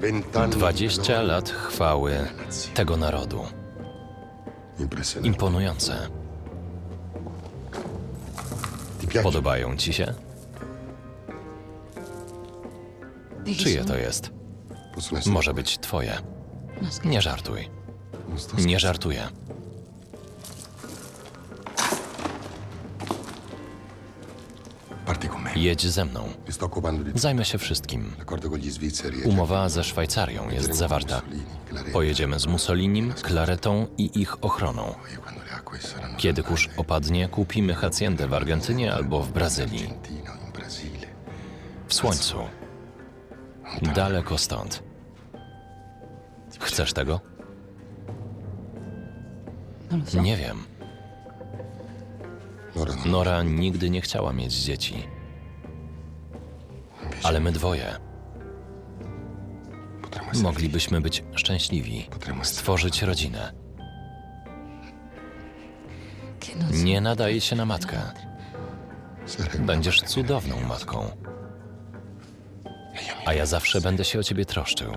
Vent'anni 20 lat chwały tego narodu. Imponujące. Podobają ci się? Czyje to jest? Może być twoje. Nie żartuj. Nie żartuję. Jedź ze mną. Zajmę się wszystkim. Umowa ze Szwajcarią jest zawarta. Pojedziemy z Mussolinim, Claretą i ich ochroną. Saranno Kiedy kurz opadnie, kupimy hacjendę w Argentynie albo w Brazylii. W słońcu. Daleko stąd. Chcesz tego? Nie wiem. Nora nigdy nie chciała mieć dzieci, ale my dwoje. Moglibyśmy być szczęśliwi, stworzyć rodzinę. Nie nadaje się na matkę. Będziesz cudowną matką, a ja zawsze będę się o ciebie troszczył.